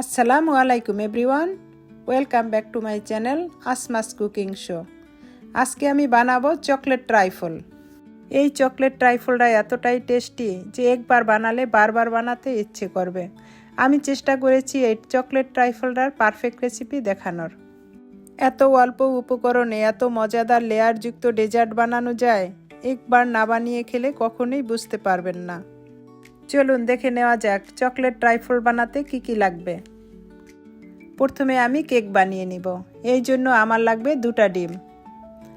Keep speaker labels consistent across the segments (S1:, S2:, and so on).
S1: আসসালামু আলাইকুম everyone welcome back to my channel আসমাস cooking show আজকে আমি বানাবো চকলেট ট্রাইফল এই চকলেট ট্রাইফলটা এতটাই টেস্টি যে একবার বানালে বারবার বানাতে ইচ্ছে করবে। আমি চেষ্টা করেছি এই চকলেট ট্রাইফলটার পারফেক্ট রেসিপি দেখানোর। এত অল্প উপকরণে, এত মজাদার লেয়ারযুক্ত ডেজার্ট বানানো যায়, একবার না বানিয়ে খেলে কখনোই বুঝতে পারবেন না। চলুন দেখে নেওয়া যাক, চকলেট ট্রাইফল বানাতে কি কি লাগবে। প্রথমে আমি কেক বানিয়ে নিব, এই জন্য আমার লাগবে দুটা ডিম।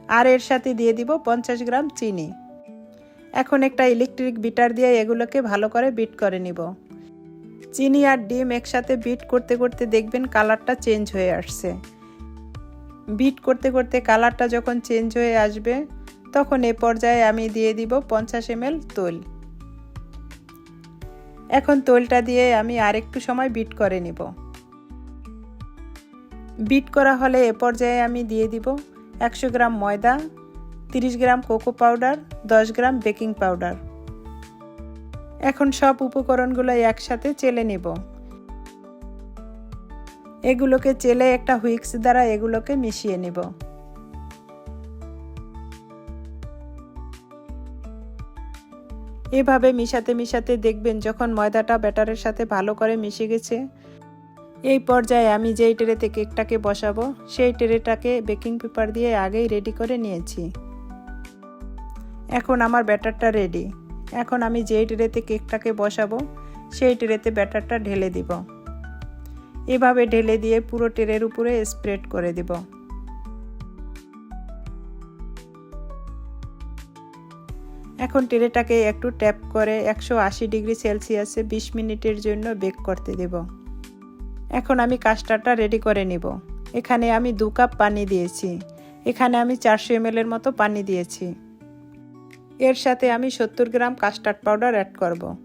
S1: আর এর সাথে দিয়ে দিব পঞ্চাশ গ্রাম চিনি। এখন একটা ইলেকট্রিক বিটার দিয়ে এগুলোকে ভালো করে বিট করে নিব। চিনি আর ডিম একসাথে বিট করতে করতে দেখবেন কালারটা চেঞ্জ হয়ে আসছে। বিট করতে করতে কালারটা যখন চেঞ্জ হয়ে আসবে, তখন এ পর্যায়ে আমি দিয়ে দিব পঞ্চাশ এম তৈল। এখন তোলটা দিয়ে আমি আরেকটু সময় বিট করে নিব। বিট করা হলে এ পর্যায়ে আমি দিয়ে দিব একশো গ্রাম ময়দা, তিরিশ গ্রাম কোকো পাউডার, দশ গ্রাম বেকিং পাউডার। এখন সব উপকরণগুলো একসাথে চেলে নেব। এগুলোকে চেলে একটা হুইক্স দ্বারা এগুলোকে মিশিয়ে নেব। এভাবে মিশাতে মিশাতে দেখবেন যখন ময়দাটা ব্যাটারের সাথে ভালো করে মিশে গেছে। এই পর্যায়ে আমি যেই ট্রেতে কেকটাকে বসাবো, সেই ট্রেটাকে বেকিং পেপার দিয়ে আগেই রেডি করে নিয়েছি। এখন আমার ব্যাটারটা রেডি। এখন আমি যেই ট্রেতে কেকটাকে বসাবো, সেই ট্রেতে ব্যাটারটা ঢেলে দিব। এভাবে ঢেলে দিয়ে পুরো ট্রের উপরে স্প্রেড করে দিব। এখন ট্রেটাকে একটু ট্যাপ করে একশো আশি ডিগ্রি সেলসিয়াসে বিশ মিনিটের জন্য বেক করতে দেব। এখন আমি কাস্টারটা রেডি করে নিব। এখানে আমি দু কাপ পানি দিয়েছি। এখানে আমি চারশো এর মতো পানি দিয়েছি। এর সাথে আমি সত্তর গ্রাম কাস্টার্ড পাউডার অ্যাড করব।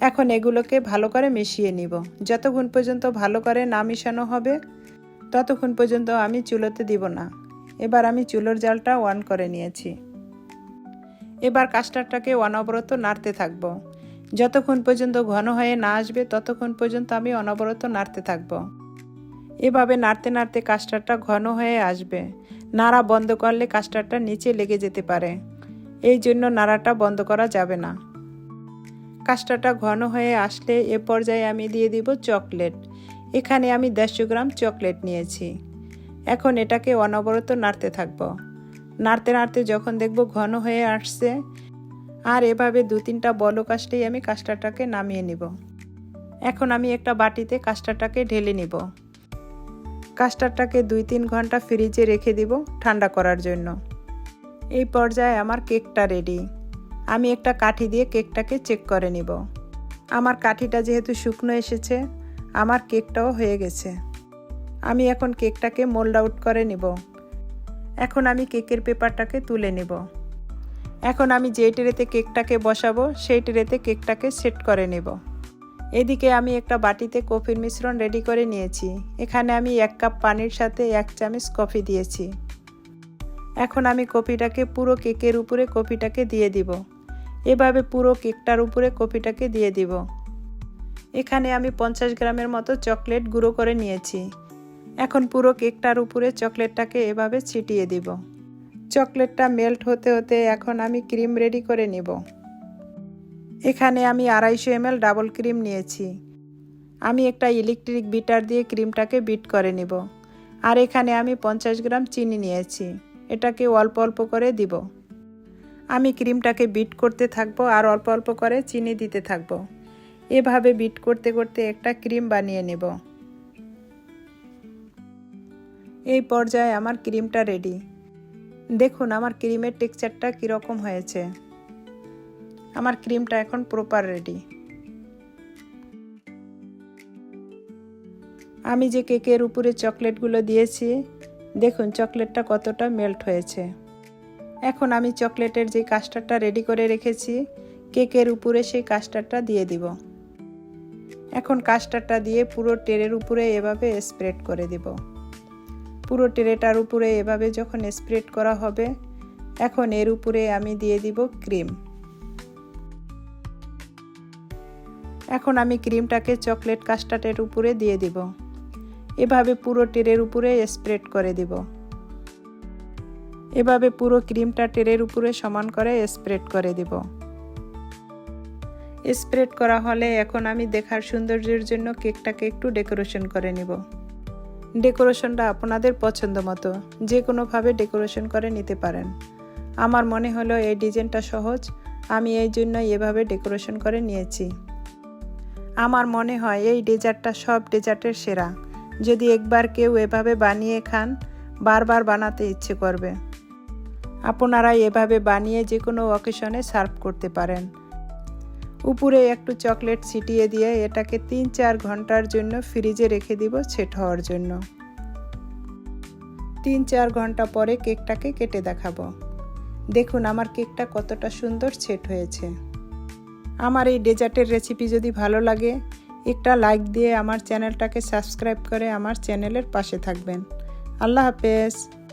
S1: এখন এগুলোকে ভালো করে মিশিয়ে নিব। যতক্ষণ পর্যন্ত ভালো করে না মিশানো হবে, ততক্ষণ পর্যন্ত আমি চুলোতে দিব না। এবার আমি চুলোর জালটা অন করে নিয়েছি। এবার কাস্টারটাকে অনবরত নাড়তে থাকব। যতক্ষণ পর্যন্ত ঘন হয়ে না আসবে, ততক্ষণ পর্যন্ত আমি অনবরত নাড়তে থাকব। এভাবে নাড়তে নাড়তে কাস্টারটা ঘন হয়ে আসবে। নাড়া বন্ধ করলে কাস্টারটা নিচে লেগে যেতে পারে। এই জন্য নাড়াটা বন্ধ করা যাবে না। কাস্টারটা ঘন হয়ে আসলে এ পর্যায়ে আমি দিয়ে দিব চকলেট। এখানে আমি দেড়শো গ্রাম চকলেট নিয়েছি। এখন এটাকে অনবরত নাড়তে থাকব। নাড়তে নাড়তে যখন দেখব ঘন হয়ে আসছে, আর এভাবে দু তিনটা বলক আসলেই আমি কাস্টারটাকে নামিয়ে নিব। এখন আমি একটা বাটিতে কাস্টারটাকে ঢেলে নিব। কাস্টারটাকে দুই তিন ঘণ্টা ফ্রিজে রেখে দিব ঠান্ডা করার জন্য। এই পর্যায়ে আমার কেকটা রেডি। আমি একটা কাঠি দিয়ে কেকটাকে চেক করে নিব। আমার কাঠিটা যেহেতু শুকনো এসেছে, আমার কেকটাও হয়ে গেছে। আমি এখন কেকটাকে মোল্ড আউট করে নিব। এখন আমি কেকের পেপারটাকে তুলে নেব। এখন আমি যেই ট্রেতে কেকটাকে বসাবো, সেই ট্রেতে কেকটাকে সেট করে নেব। এদিকে আমি একটা বাটিতে কফির মিশ্রণ রেডি করে নিয়েছি। এখানে আমি এক কাপ পানির সাথে এক চামচ কফি দিয়েছি। এখন আমি কফিটাকে পুরো কেকের উপরে কফিটাকে দিয়ে দিব। এভাবে পুরো কেকটার উপরে কফিটাকে দিয়ে দিব। এখানে আমি পঞ্চাশ গ্রামের মতো চকলেট গুঁড়ো করে নিয়েছি। এখন পুরো কেকটার উপরে চকলেটটাকে এভাবে ছিটিয়ে দিব। চকলেটটা মেল্ট হতে হতে এখন আমি ক্রিম রেডি করে নিব। এখানে আমি আড়াইশো এমএল ডাবল ক্রিম নিয়েছি। আমি একটা ইলেকট্রিক বিটার দিয়ে ক্রিমটাকে বিট করে নিব। আর এখানে আমি পঞ্চাশ গ্রাম চিনি নিয়েছি। এটাকে অল্প অল্প করে দিব। আমি ক্রিমটাকে বিট করতে থাকব আর অল্প অল্প করে চিনি দিতে থাকব। এভাবে বিট করতে করতে একটা ক্রিম বানিয়ে নেব। এই পর্যায়ে আমার ক্রিমটা রেডি দেখুন, আমার ক্রিমের টেক্সচারটা কীরকম হয়েছে। আমার ক্রিমটা এখন প্রপার রেডি আমি যে কেকের উপরে চকলেটগুলো দিয়েছি, দেখুন, চকলেটটা কতটা মেল্ট হয়েছে। এখন আমি চকলেটের যে কাস্টারটা রেডি করে রেখেছি, কেকের উপরে সেই কাস্টারটা দিয়ে দিব। এখন কাস্টারটা দিয়ে পুরো টেরের উপরে এভাবে স্প্রেড করে দিব। পুরো ট্রেটার উপরে এভাবে যখন স্প্রেড করা হবে, এখন এর উপরে আমি দিয়ে দিব ক্রিম। এখন আমি ক্রিমটাকে চকলেট কাস্টার্ডের উপরে দিয়ে দিব। এভাবে পুরো টেরের উপরে স্প্রেড করে দিব। এভাবে পুরো ক্রিমটা টেরের উপরে সমান করে স্প্রেড করে দিব। স্প্রেড করা হলে এখন আমি দেখার সৌন্দর্যের জন্য কেকটাকে একটু ডেকোরেশন করে নিব। ডেকোরেশনটা আপনাদের পছন্দ মতো, যে কোনোভাবে ডেকোরেশন করে নিতে পারেন। আমার মনে হলো এই ডিজাইনটা সহজ, আমি এই জন্য এভাবে ডেকোরেশন করে নিয়েছি। আমার মনে হয় এই ডেজার্টটা সব ডেজার্টের সেরা। যদি একবার কেউ এভাবে বানিয়ে খান, বারবার বানাতে ইচ্ছে করবে। আপনারা এভাবে বানিয়ে যে কোনো অকেশনে সার্ভ করতে পারেন। উপরে একটু চকলেট ছিটিয়ে দিয়ে এটাকে তিন চার ঘণ্টার জন্য ফ্রিজে রেখে দিব সেট হওয়ার জন্য। তিন চার ঘণ্টা পরে কেকটাকে কেটে দেখাবো। দেখুন আমার কেকটা কতটা সুন্দর সেট হয়েছে। আমার এই ডেজার্টের রেসিপি যদি ভালো লাগে, একটা লাইক দিয়ে আমার চ্যানেলটাকে সাবস্ক্রাইব করে আমার চ্যানেলের পাশে থাকবেন। আল্লাহ হাফেজ।